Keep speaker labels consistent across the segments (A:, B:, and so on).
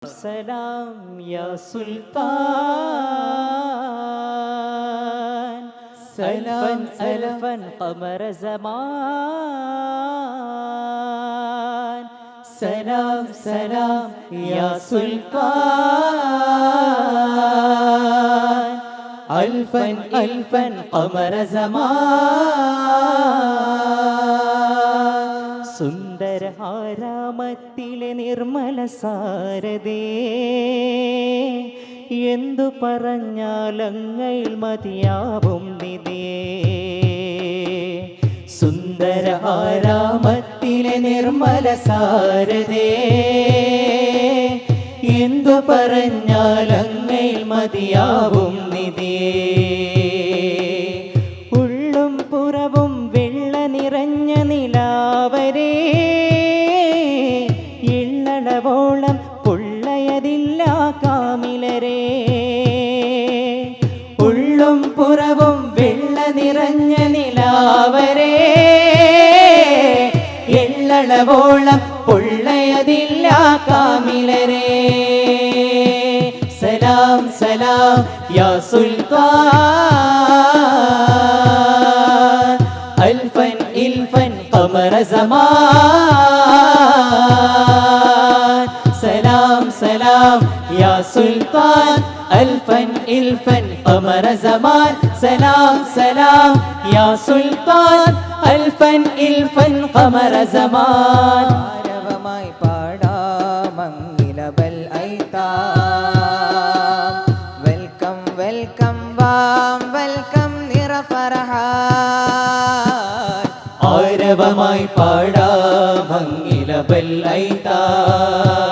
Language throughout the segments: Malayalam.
A: سلام يا سلطان.
B: سلام،
A: ألفا قمر زمان. سلام سلام يا سلطان. ألفا ألفا قمر زمان. സുന്ദര ആരാമത്തിലെ നിർമ്മല സാരദേ എന്തു പറഞ്ഞാലങ്ങയിൽ മതിയാവും നിതേ സുന്ദര ആരാമത്തിലെ നിർമ്മല സാരദേ എന്തു പറഞ്ഞാലങ്ങയിൽ മതിയാവും നിധിയേ ഇള്ളളവോളം പൊള്ളയതില്ല കാമിലരെ. ഉള്ളും പുറവും വെള്ള നിറഞ്ഞ നിലാവരെ. എള്ളളവോളം പൊള്ളയതില്ല കാമിലരെ. സലാം സലാം യാ സുൽത്താൻ. അൽഫൻ ഇൽഫൻ ഖമറ സമാൻ യാ സുൽത്താൻ അൽഫൻ ഇൽഫൻ ഖമറ സമാൻ സലാം സലാം യാ സുൽത്താൻ അൽഫൻ ഇൽഫൻ ഖമറ സമാൻ
B: ആരവമായി പാടാമങ്ങിലബൽ ഐത്താം വെൽക്കം വെൽക്കം വാം വെൽക്കം നിറഫറഹാൻ
A: ആരവമായി പാടാമങ്ങില ബല്ലൈതാം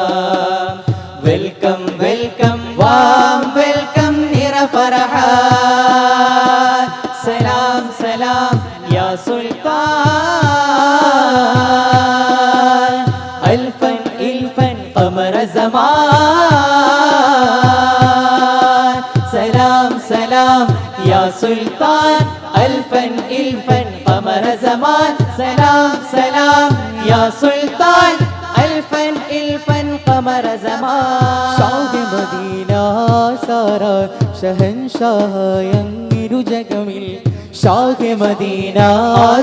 A: സമാൻ സലാം സലാം യാ സുൽത്താൻ. അൽഫൻ ഇൽഫൻ ഖമറ സമാൻ. സലാം സലാം യാ സുൽത്താൻ. അൽഫൻ ഇൽഫൻ ഖമറ സമാൻ.
B: ഷാഹ് മദീന സാറ ഷഹൻഷാഹയങ്ങിരു ജഗമിൽ.
A: ഷാഹ് മദീന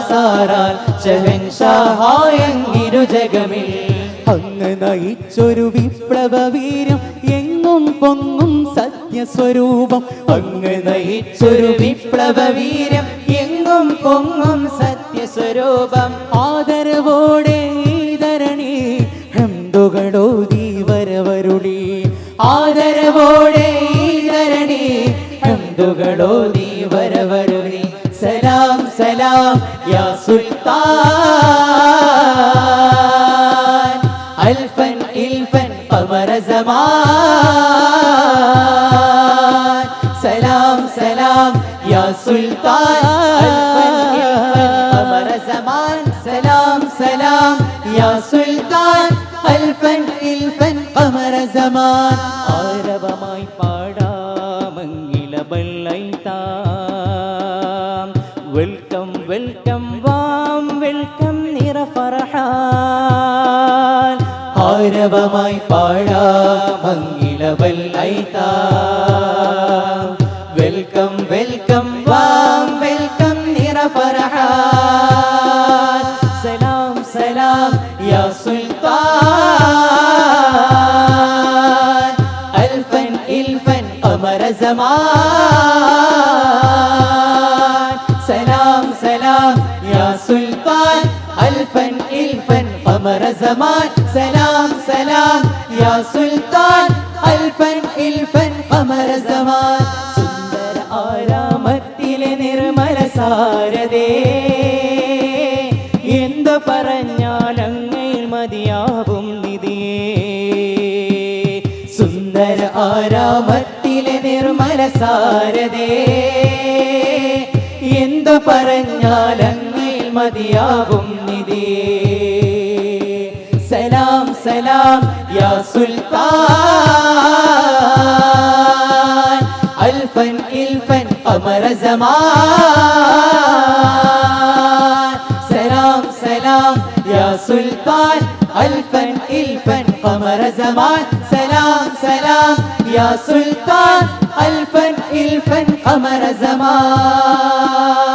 A: സാരാൻ ഷഹൻഷാഹായങ്ങിരു ജഗമിൽ.
B: അങ്ങ് നയിച്ചൊരു വിപ്ലവ വീരം എങ്ങും പൊങ്ങും സത്യസ്വരൂപം.
A: അങ്ങ് നയിച്ചൊരു വിപ്ലവ വീരം എങ്ങും പൊങ്ങും സത്യസ്വരൂപം.
B: ആദരവോടെ ഈതരണി ഹംദുകളോതി ദീവരവരുളി
A: ആദരവോടെ ഈ ധരണി ഹംദുകളോ നീ സലാം സലാം യാ സുൽത്താൻ അൽഫൻ ഇൽഫൻ ഖമറ സമാൻ സലാം സലാം യാ സുൽത്താൻ. അൽഫൻ ഇൽഫൻ ഖമറ സമാൻ സലാം സലാം യാ സുൽത്താൻ. അൽഫൻ ഇൽഫൻ ഖമറ സമാൻ ആരവമായി പാടാമങ്ങില ബല്ലൈതാം ആരവമായി മംഗിലവൽ ഐതാ വെൽക്കം വെൽക്കം വാം വെൽക്കം നിറ സലാം സലാം യാ സുൽത്താൻ. അൽഫൻ ഇൽഫൻ ഖമറ സമാൻ ഇൽഫൻ ഖമറ സമാൻ. സലാം സലാം യാ സുൽത്താൻ. അൽഫൻ ഇൽഫൻ ഖമറ സമാൻ. സുന്ദര ആരാമത്തിലെ നിർമ്മല സാരതേ എന്തു പറഞ്ഞാലങ്ങയിൽ മതിയാവും നിധിയേ സുന്ദര ആരാമത്തിലെ നിർമ്മല സാരതേ എന്തു പറഞ്ഞാലങ്ങയിൽ മതിയാവും നിധിയേ സലാം സലാം യാ സുൽത്താൻ. അൽഫൻ ഇൽഫൻ അമര സമാൻ സലാം സലാം യാ സുൽത്താൻ. അൽഫൻ ഇൽഫൻ അമര സമാൻ സലാം സലാം യാ സുൽത്താൻ. അൽഫൻ ഇൽഫൻ അമര സമാൻ